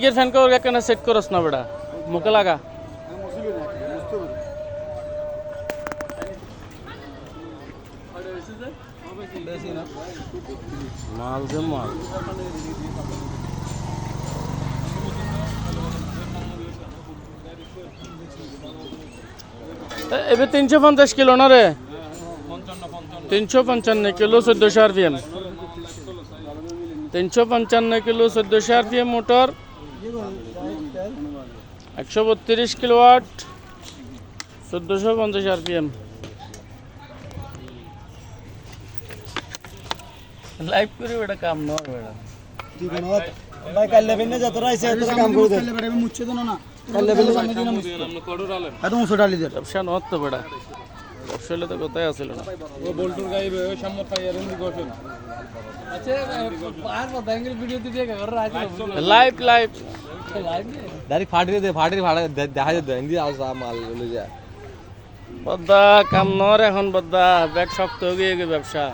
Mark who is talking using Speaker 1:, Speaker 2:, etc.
Speaker 1: गिर फ़ैन को क्या सेट करो ना बेटा। मुका लगा। माल से माल। এবার তিনশো পঞ্চাশ কিলো না রে? তিনশো পঞ্চান্ন কিলো চোদ্দোশো আর পি এম তিনশো পঞ্চান্ন কিলো চোদ্দোশো আর পি এম মোটর। একশো বত্রিশ কিলোওয়াট চোদ্দোশো পঞ্চাশ আর পি এম লাইভ করি বেটা কাম নয়। বেটা
Speaker 2: ভাই কাল লেবেন না যতটা আছে ততটা কাম করে দেন মুচ্ছে দেন না কাল লেবেন এত মুছে ডালি দেন
Speaker 1: ব্যবসা নয় তো বেটা। ব্যবসা হলে তো কোথায় আসছিল না। লাইভ লাইভ
Speaker 2: ডাইরেক্ট ফাটিয়ে দে ফাটিয়ে ফাটা দেখা যেত হিন্দি আসা মাল বলে যা।
Speaker 1: বদ্দা কাম নর এখন বদ্দা ব্যাগ শক্ত হয়ে গিয়ে ব্যবসা।